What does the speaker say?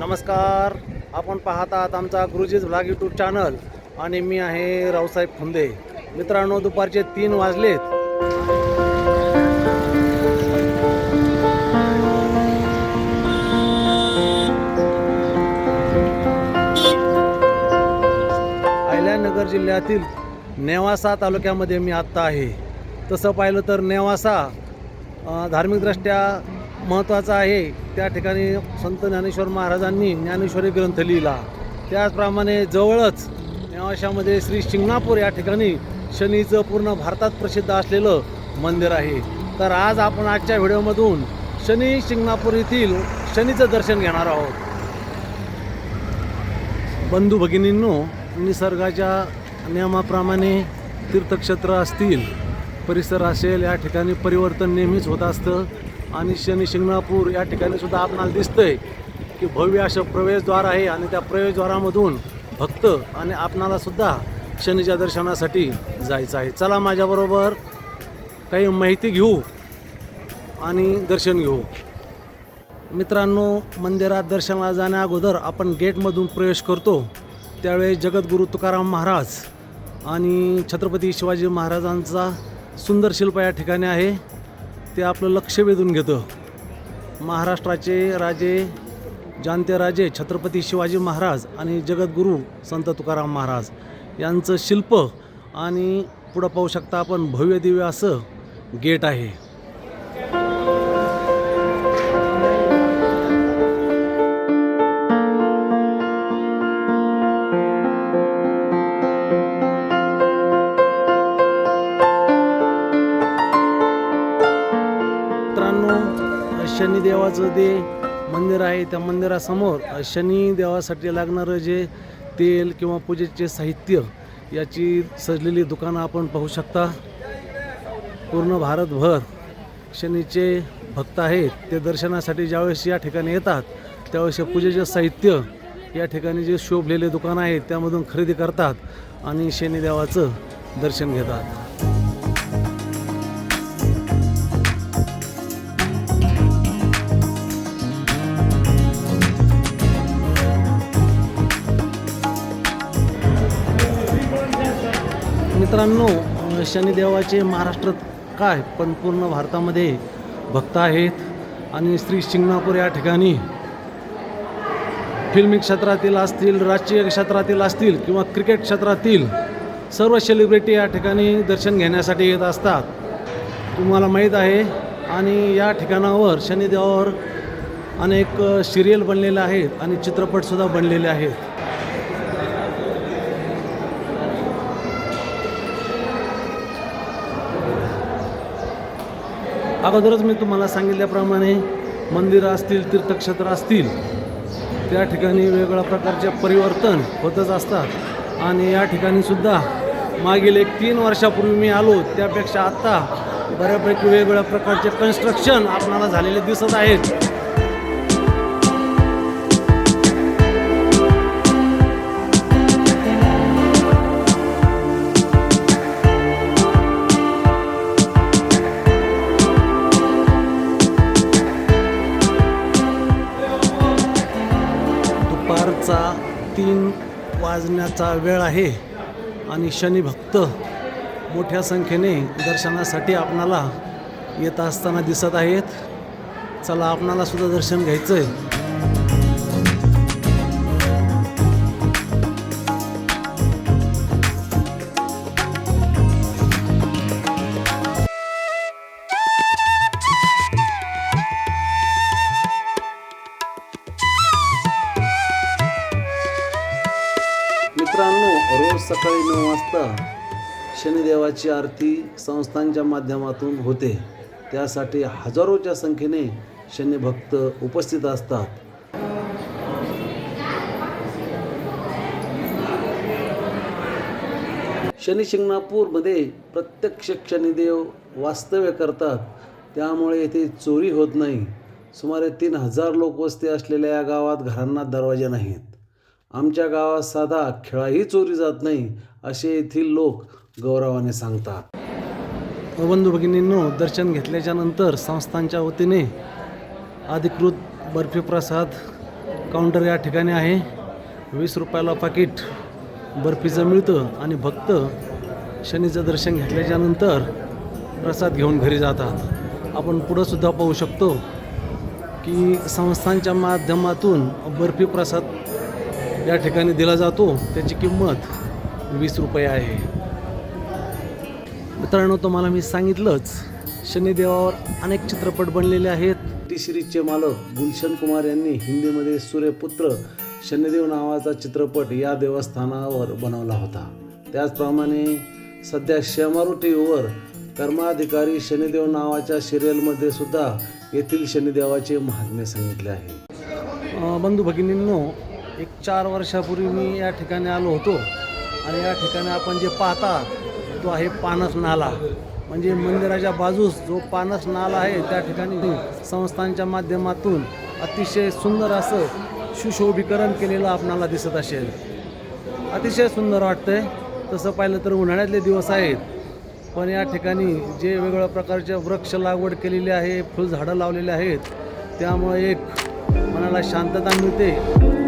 नमस्कार. आपण पाहत आहात आमचा गुरुजीज ब्लॉग यूट्यूब चॅनल आणि मी आहे रावसाहेब फुंदे मित्रांनो दुपारचे तीन वाजलेत. अहिल्यानगर जिल्ह्यातील नेवासा तालुक्यामध्ये मी आत्ता आहे. तसं पाहिलं तर नेवासा धार्मिकदृष्ट्या महत्त्वाचा आहे. त्या ठिकाणी संत ज्ञानेश्वर महाराजांनी ज्ञानेश्वरी ग्रंथ लिहिला. त्याचप्रमाणे जवळच नेवाशामध्ये श्री शिंगणापूर या ठिकाणी शनीचं पूर्ण भारतात प्रसिद्ध असलेलं मंदिर आहे. तर आज आपण आजच्या व्हिडिओमधून शनी शिंगणापूर येथील शनीचं दर्शन घेणार आहोत. बंधू भगिनींनो निसर्गाच्या नियमाप्रमाणे तीर्थक्षेत्र असतील परिसर असेल या ठिकाणी परिवर्तन नेहमीच होत असतं. आणि शनी शिंगणापूर या ठिकाणी सुद्धा आपणाला दिसतंय की भव्य असं प्रवेशद्वार आहे आणि त्या प्रवेशद्वारामधून भक्त आणि आपणाला सुद्धा शनीच्या दर्शनासाठी जायचं आहे. चला माझ्याबरोबर काही माहिती घेऊ आणि दर्शन घेऊ. मित्रांनो मंदिरात दर्शनाला जाण्या अगोदर आपण गेटमधून प्रवेश करतो. त्यावेळेस जगद्गुरू तुकाराम महाराज आणि छत्रपती शिवाजी महाराजांचा सुंदर शिल्प या ठिकाणी आहे. ते आपलं लक्ष वेधून घेतं. महाराष्ट्राचे राजे जाणते राजे छत्रपती शिवाजी महाराज आणि जगद्गुरू संत तुकाराम महाराज यांचं शिल्प आणि पुढं पाहू शकता आपण भव्य दिव्य असं गेट आहे. शनिदेवाचं जे मंदिर आहे त्या मंदिरासमोर शनिदेवासाठी लागणारं जे तेल किंवा पूजेचे साहित्य याची सजलेली दुकानं आपण पाहू शकता. पूर्ण भारतभर शनीचे भक्त आहेत. ते दर्शनासाठी ज्यावेळेस या ठिकाणी येतात त्यावेळेस पूजेचे साहित्य या ठिकाणी जे शोभलेले दुकानं आहेत त्यामधून खरेदी करतात आणि शनिदेवाचं दर्शन घेतात. मित्रांनो शनिदेवाचे महाराष्ट्रात काय पण पूर्ण भारतामध्ये भक्त आहेत आणि श्री शिंगणापूर या ठिकाणी फिल्मी क्षेत्रातील असतील राजकीय क्षेत्रातील असतील किंवा क्रिकेट क्षेत्रातील सर्व सेलिब्रिटी या ठिकाणी दर्शन घेण्यासाठी येत असतात. तुम्हाला माहीत आहे आणि या ठिकाणावर शनिदेवावर अनेक सिरियल बनलेले आहेत आणि चित्रपटसुद्धा बनलेले आहेत. अगोदरच मी तुम्हाला सांगितल्याप्रमाणे मंदिरं असतील तीर्थक्षेत्र असतील त्या ठिकाणी वेगवेगळ्या प्रकारचे परिवर्तन होतच असतात. आणि या ठिकाणीसुद्धा मागील एक तीन वर्षापूर्वी मी आलो त्यापेक्षा आत्ता बऱ्यापैकी वेगवेगळ्या प्रकारचे कन्स्ट्रक्शन आपणाला झालेले दिसत आहेत. वाजण्याचा वेळ आहे आणि शनिभक्त मोठ्या संख्येने दर्शनासाठी आपणाला येत असताना दिसत आहेत. चला आपणालासुद्धा दर्शन घ्यायचं आहे रोज सकाळी नऊ वाजता शनिदेवाची आरती संस्थांच्या माध्यमातून होते. त्यासाठी हजारोच्या संख्येने शनिभक्त उपस्थित असतात. शनिशिंगणापूरमध्ये प्रत्यक्ष शनिदेव वास्तव्य करतात. त्यामुळे येथे चोरी होत नाही. सुमारे तीन हजार लोकवस्ती असलेल्या या गावात घरांना दरवाजे नाहीत. आमच्या गावात साधा खेळाही चोरी जात नाही असे येथील लोक गौरवाने सांगतात. बंधू भगिनींनो दर्शन घेतल्याच्या नंतर संस्थांच्या वतीने अधिकृत बर्फी प्रसाद काउंटर या ठिकाणी आहे. वीस रुपयाला पाकिट बर्फीचं मिळतं आणि भक्त शनीचं दर्शन घेतल्याच्यानंतर प्रसाद घेऊन घरी जातात. आपण पुढंसुद्धा पाहू शकतो की संस्थांच्या माध्यमातून बर्फी प्रसाद या ठिकाणी दिला जातो. त्याची किंमत वीस रुपये आहे. मित्रांनो तुम्हाला मी सांगितलंच शनिदेवावर अनेक चित्रपट बनलेले आहेत. टी सिरीजचे मालक गुलशन कुमार यांनी हिंदीमध्ये सूर्यपुत्र शनिदेव नावाचा चित्रपट या देवस्थानावर बनवला होता. त्याचप्रमाणे सध्या शेमारू टी व्हीवर कर्माधिकारी शनिदेव नावाच्या सिरियलमध्ये सुद्धा येथील शनिदेवाचे महात्म्य सांगितले आहे. बंधू भगिनींनो एक चार वर्षापूर्वी मी या ठिकाणी आलो होतो. आणि या ठिकाणी आपण जे पाहता तो आहे पानस नाला. म्हणजे मंदिराच्या बाजूस जो पानस नाला आहे त्या ठिकाणी संस्थांच्या माध्यमातून अतिशय सुंदर असं सुशोभीकरण केलेलं आपणाला दिसत असेल. अतिशय सुंदर वाटतंय. तसं पाहिलं तर उन्हाळ्यातले दिवस आहेत. पण या ठिकाणी जे वेगवेगळ्या प्रकारचे वृक्ष लागवड केलेली आहे फुलझाडं लावलेली आहेत त्यामुळे एक मनाला शांतता मिळते.